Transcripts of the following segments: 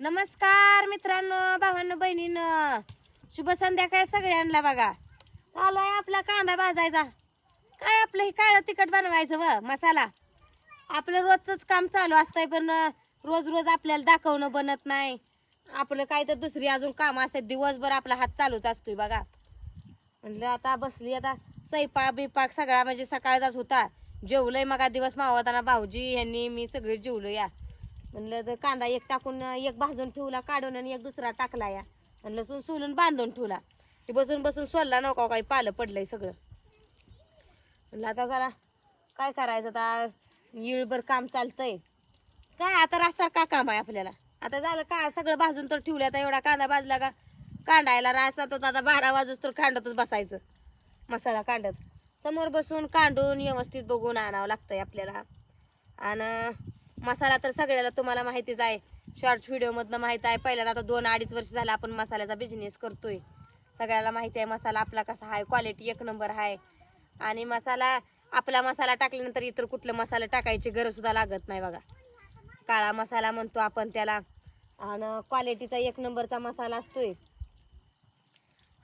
नमस्कार मित्रांनो भावांनो बहिणीनं. शुभ संध्याकाळ सगळ्यांना बघा. चालू आहे आपला कांदा भाजायचा. काय आपलं हे काळं तिखट बनवायचं व मसाला? आपलं रोजच काम चालू असतंय पण रोज रोज आपल्याला दाखवणं बनत नाही. आपलं काय तर दुसरी अजून काम असतात दिवसभर आपला हात चालूच असतोय बघा. म्हणलं आता बसली आता स्वयंपाक बिपाक सगळा म्हणजे सकाळचाच होता. जेवलंय मग दिवस मावताना भाऊजी यांनी मी सगळे जेवलो या. म्हणलं तर कांदा एक टाकून एक भाजून ठेवला काढून आणि एक दुसरा टाकला या. आणि लसूण सोलून बांधून ठेवला. ते बसून बसून सोलला नको काही पालं पडलंय सगळं. म्हणलं आता जरा काय करायचं? आता येळभर काम चालतंय. काय आता रासारखा काम आहे आपल्याला? आता झालं का? सगळं भाजून तर ठेवलं आता एवढा कांदा भाजला का? कांडायला रास तर आता बारा वाजूस तर कांडतच बसायचं मसाला कांडत. समोर बसून कांडून व्यवस्थित बघून आणावं लागतंय आपल्याला. आणि मसाला तर सगळ्याला तुम्हाला माहितीच आहे. शॉर्ट्स व्हिडिओमधनं माहीत आहे. पहिल्यांदा आता दोन अडीच वर्ष झालं आपण मसाल्याचा बिझनेस करतोय. सगळ्याला माहिती आहे मसाला आपला कसा आहे क्वालिटी एक नंबर आहे. आणि मसाला आपला मसाला टाकल्यानंतर इतर कुठलं मसाला टाकायची गरज सुद्धा लागत नाही बघा. काळा मसाला म्हणतो आपण त्याला. आणि क्वालिटीचा एक नंबरचा मसाला असतोय.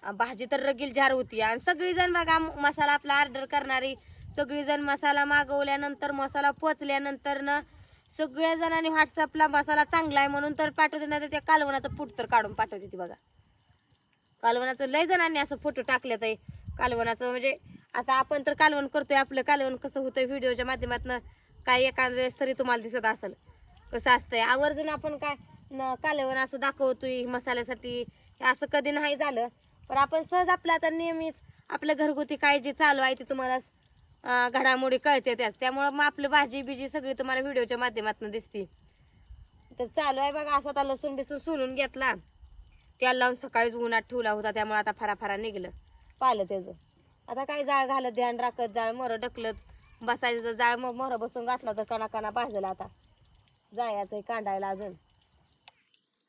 भाजी तर रगील झार होती. आणि सगळीजण बघा मसाला आपला ऑर्डर करणारी. सगळीजण मसाला मागवल्यानंतर मसाला पोचल्यानंतर ना सगळ्या जणांनी व्हॉट्सअपला मसाला चांगला आहे म्हणून तर पाठवते नाही तर त्या कालवणाचं फूट तर काढून पाठवते ती बघा. कालवणाचं लय जणांनी असं फोटो टाकले आहे. कालवणाचं म्हणजे आता आपण तर कालवण करतोय आपलं कालवण कसं होतंय व्हिडिओच्या माध्यमातून काय एखाद्या वेळेस तरी तुम्हाला दिसत असेल. कसं असतंय आवर्जून आपण काय कालवण असं दाखवतोय मसाल्यासाठी हे असं कधी नाही झालं. पण आपण सहज आपलं आता नेहमीच आपल्या घरगुती काय जे चालू आहे ते तुम्हाला घडामोडी कळते त्याच त्यामुळं मग आपलं भाजी बिजी सगळी तुम्हाला व्हिडिओच्या माध्यमातून दिसते. तर चालू आहे बघा असं आता लसूण बिसून सोलून घेतला. त्याला लावून सकाळीच उन्हात ठेवला होता त्यामुळे आता फरा फरा निघलं. पाहिलं त्याचं. आता काय जाळ घालत ध्यान राखत जाळ मोरं ढकलत बसायचं तर जाळ मग मोरं बसून घातला तर कणा कणा भाजला आता. जायचं कांडायला अजून.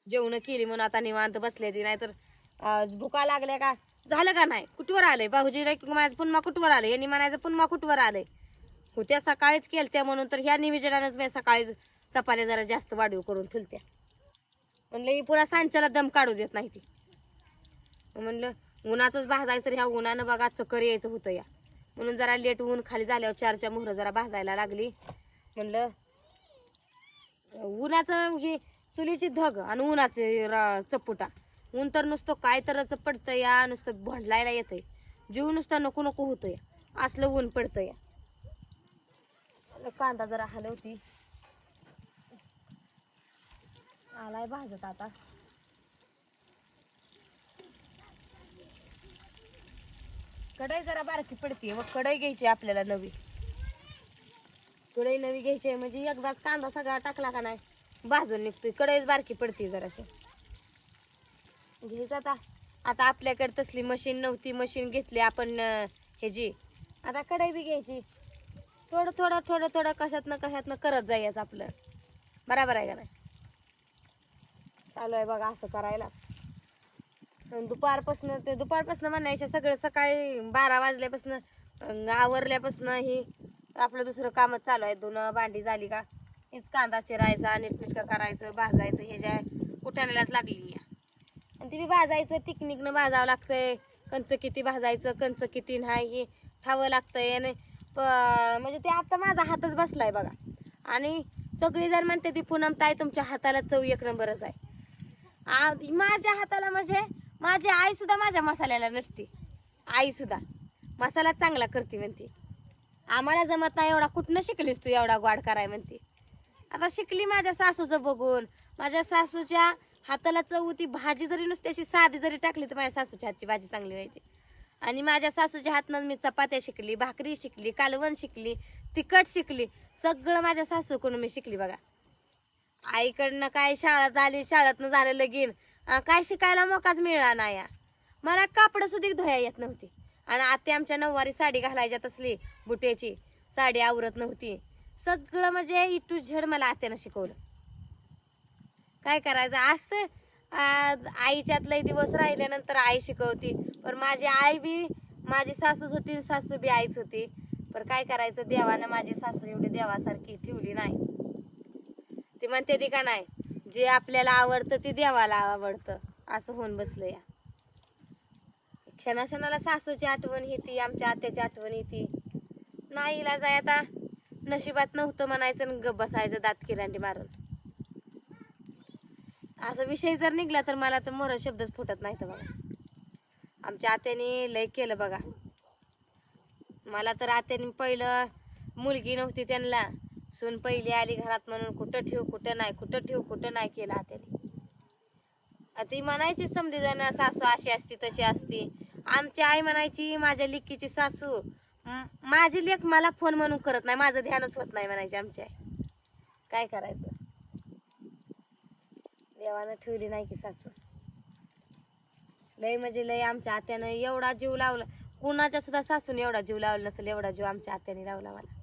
जेवण केली म्हणून आता निवांत बसले ती नाहीतर भुका लागल्या का? झालं का नाही? कुठवर आलंय? भाऊजी म्हणायचं पुन्हा कुठवर आलंय? यांनी म्हणायचं पुन्हा कुठवर आलंय? होत्या सकाळीच केलत्या म्हणून तर ह्या निवेदनानंच मी सकाळीच चपाल्या जरा जास्त वाढीव करून ठेवत्या. म्हणलं ही पुरा सांच्याला दम काढू देत नाही ती. म्हणलं उन्हातच भाजायचं तर ह्या उन्हानं बघा चकर यायचं होतं या. म्हणून जरा लेट ऊन खाली झाल्यावर चारच्या मोहरं जरा भाजायला लागली. म्हणलं उन्हाचं हे चुलीची धग आणि उन्हाचे चपुटा. ऊन तर नुसतं काय तरच पडतं या नुसतं भंडलायला येतंय. जीव नुसता नको नको होतं या असलं ऊन पडतं या कांदा जरा हलवती. आलाय भाजत आता. कढई जरा बारकी पडते मग कढई घ्यायची आपल्याला नवी. कढई नवी घ्यायची आहे म्हणजे एकदाच कांदा सगळा टाकला का नाही भाजून निघतोय. कढईच बारकी पडते जराशी. घे आता. आता आपल्याकडे तसली मशीन नव्हती. मशीन घेतली आपण ह्याची आता कढाई बी घ्यायची. थोडं थोडं थोडं थोडं कशातनं कशातनं करत जायचं आपलं. बराबर आहे का नाही? चालू आहे बघा असं करायला. दुपारपासनं ते दुपारपासनं म्हणायचं सगळं सकाळी बारा वाजल्यापासनं आवरल्यापासनं ही आपलं दुसरं कामच चालू आहे. धुणं भांडी झाली का? हीच कांदा चिरायचा नीटनीटकं करायचं भाजायचं. हे ज्या कुठाण्यालाच लागली आहे आणि ते बी भाजायचं टिकनिकनं भाजावं लागतंय. कंच किती भाजायचं कंच किती नाही हे ठावं लागतंय. आणि प- म्हणजे ते आता माझा हातच बसलाय बघा. आणि सगळी जर म्हणते ती पूनम ताई तुमच्या हाताला चव एक नंबरच आहे. आ- माझ्या हाताला म्हणजे माझी आई सुद्धा माझ्या मसाल्याला नसते आई सुद्धा. मसाला चांगला करते म्हणते. आम्हाला जमत नाही एवढा. कुठनं शिकलीस तू एवढा गोड कराय म्हणते. आता शिकली माझ्या सासूचं बघून. माझ्या सासूच्या हाताला चव होती भाजी जरी नुसती अशी साधी जरी टाकली तर माझ्या सासूच्या हातची भाजी चांगली व्हायची. आणि माझ्या सासूच्या हातनं मी चपात्या शिकली भाकरी शिकली कालवण शिकली तिखट शिकली सगळं माझ्या सासूकडून मी शिकली बघा. आईकडनं काय शाळा झाली शाळेतनं झालं लगीन. काय शिकायला मोकाच मिळाला नाही. या. मला कापड सुद्धा धुया येत नव्हती. आणि आते आमच्या नऊवारी साडी घालायच्या तसली बुट्याची साडी आवरत नव्हती. सगळं म्हणजे ई टू झेड मला आत्यानं शिकवलं. काय करायचं? असतं आईच्यात लई दिवस राहिल्यानंतर आई शिकवती. पण माझी आई बी माझी सासूच होती सासू बी आईच होती. पण काय करायचं? देवानं माझी सासू एवढी देवासारखी ठेवली नाही. ती म्हणते ती का नाही? जे आपल्याला आवडतं ते देवाला आवडतं. असं होऊन बसलं या. क्षणाक्षणाला सासूची आठवण येते आमच्या आत्याची आठवण येते. नाहीला जाय आता नशिबात नव्हतं म्हणायचं आणि गप बसायचं दात किरांडी मारून. असा विषय जर निघला तर मला तर मोर शब्दच फुटत नाही तर बघा. आमच्या आत्याने लय केलं बघा. मला तर आत्याने पहिलं मुलगी नव्हती त्यांना. सून पहिली आली घरात म्हणून कुठं ठेवू कुठं नाही कुठं ठेवू कुठं नाही केलं आत्याने. ती म्हणायची समधी जण सासू अशी असती तशी असती. आमची आई म्हणायची माझ्या लेकीची सासू माझी लेख मला फोन म्हणून करत नाही माझं ध्यानच होत नाही म्हणायची आमची आई. काय करायचं? देवानं ठेवली नाही की सासू. लय म्हणजे लय आमच्या आत्यानं एवढा जीव लावला. कुणाच्या सुद्धा सासून एवढा जीव लावला नसेल एवढा जीव आमच्या आत्याने लावला मला.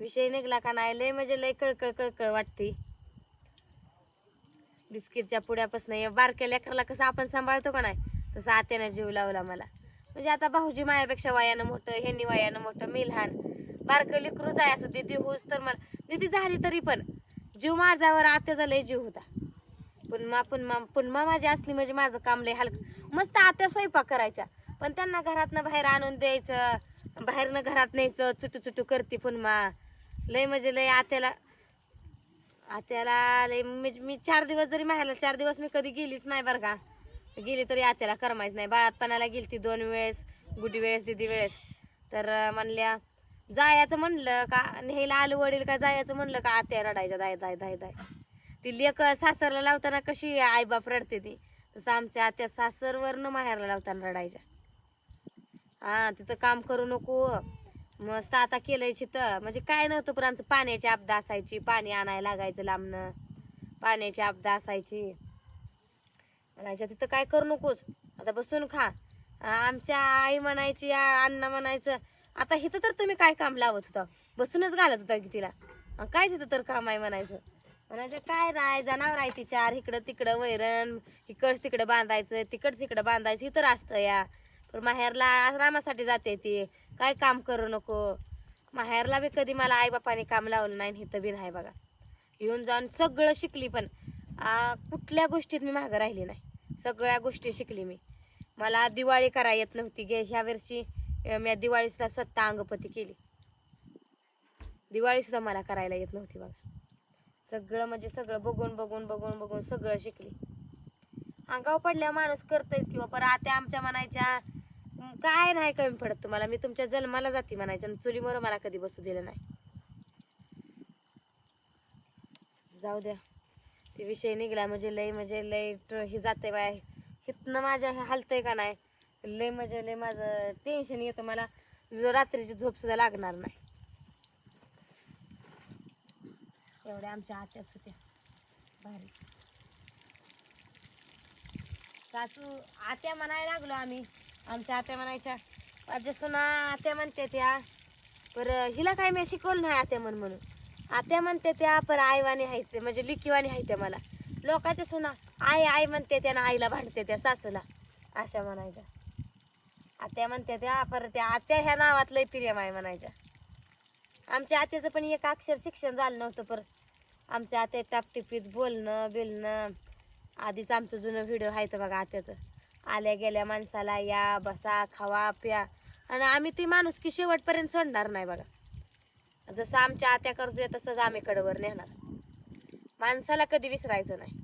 विषय निघला का नाही लय म्हणजे लय कळकळ कळकळ वाटते. बिस्किटच्या पुड्यापासून बारक्या लेकराला कसं आपण सांभाळतो का नाही तसं आत्यानं जीव लावला मला. म्हणजे आता भाऊजी मायापेक्षा वयानं मोठं ह्यांनी वयानं मोठं मी लहान. बारकं लेकरूच आहे असं दिदी होस तर मला दिदी झाली तरी पण जीव माझ्यावर आत्याचा लय जीव होता. पुन्हा पुन्हा पुन्हा माझी असली म्हणजे माझं काम लय हलकं. मस्त आत्या स्वयंपाक करायच्या. पण त्यांना घरातनं बाहेर आणून द्यायचं. बाहेरनं घरात न्यायचं. चुटू चुटू करते पुन्हा लय म्हणजे लय आत्याला आत्याला लय मी मी चार दिवस जरी माहेरला चार दिवस मी कधी गेलीच नाही बरं का. गेली तरी आत्याला करमायच नाही. बाळातपणाला गेली ती दोन वेळेस. गुडी वेळेस दिदी वेळेस. तर म्हणल्या जायचं म्हणलं का? नेहला आलू वडील का? जायचं म्हणलं का? आत्या रडायच्या दाय दाय दाय दाय. ती लेक सासरला लावताना कशी आईबाप रडते ती. तसं आमच्या आत्या सासरवरनं माहेरला लावताना रडायच्या. हा तिथं काम करू नको. मस्त आता केलंय तिथं म्हणजे काय नव्हतं पण आमचं पाण्याची आपदा असायची. पाणी आणायला लागायचं लांबनं. पाण्याची आपदा असायची. म्हणायच्या तिथं काय करू नकोच आता बसून खा. आमच्या आई म्हणायची अण्णा म्हणायचं आता हिथं तर तुम्ही काय काम लावत होता? बसूनच घालत होता की तिला? काय तिथं तर काम आहे? म्हणायचं. म्हणजे काय राय? जनावर आहे ती चार. इकडं तिकडं वैरण इकडच तिकडं बांधायचं तिकडच इकडं बांधायचं इथं असतं या. पण माहेरला आरामासाठी जाते ती. काय काम करू नको. माहेरला बी कधी मला आईबापाने काम लावलं नाही आणि इथं बी नाही बघा. येऊन जाऊन सगळं शिकली पण आ, कुठल्या गोष्टीत मी मागं राहिली नाही. सगळ्या गोष्टी शिकली मी. मला दिवाळी करा येत नव्हती गे. ह्या वर्षी मी दिवाळीसुद्धा स्वतः अंगपती केली. दिवाळीसुद्धा मला करायला येत नव्हती बघा. सगळं म्हणजे सगळं बघून बघून बघून बघून सगळं शिकली. अंगाव पडल्या माणूस करतोयच किंवा पर आता आमच्या म्हणायच्या. काय नाही कमी पडत तुम्हाला. मी तुमच्या जन्माला जाते म्हणायच्या आणि चुलीवर मला कधी बसू दिलं नाही. जाऊ द्या. ते विषय निघला म्हणजे लय म्हणजे लय ट्र- हे जाते बाय. हितनं माझ्या हे का नाही? लय म्हणजे लय माझं टेन्शन येतं मला. रात्रीची झोप सुद्धा लागणार नाही. तेवढ्या आमच्या आत्याच होत्या. भारी. सासू आत्या म्हणायला लागलो आम्ही. आमच्या आत्या म्हणायच्या माझ्या सुना आत्या म्हणते त्या पर हिला काय मी शिकवलं नाही आत्या म्हण म्हणून. आत्या म्हणते त्या पर आईवाणी आहेत ते म्हणजे लिकीवाणी आहे त्या मला. लोकाच्या सुना आई आई म्हणते त्या ना आईला भांडते त्या सासूला. अशा म्हणायच्या. आत्या म्हणते त्या पर त्या आत्या ह्या नावात लय प्रियम आहे म्हणायच्या. आमच्या आत्याचं पण एक अक्षर शिक्षण झालं नव्हतं पर आमच्या आत्या टापटिपीत बोलणं बिलणं. आधीच आमचं जुनं व्हिडिओ आहे तर बघा आत्याचं. आल्या गेल्या माणसाला या बसा खावा प्या. आणि आम्ही ती माणूस की शेवटपर्यंत सोडणार नाही बघा. जसं आमच्या आत्या करतोय तसंच आम्ही कडवर नेणार. माणसाला कधी विसरायचं नाही.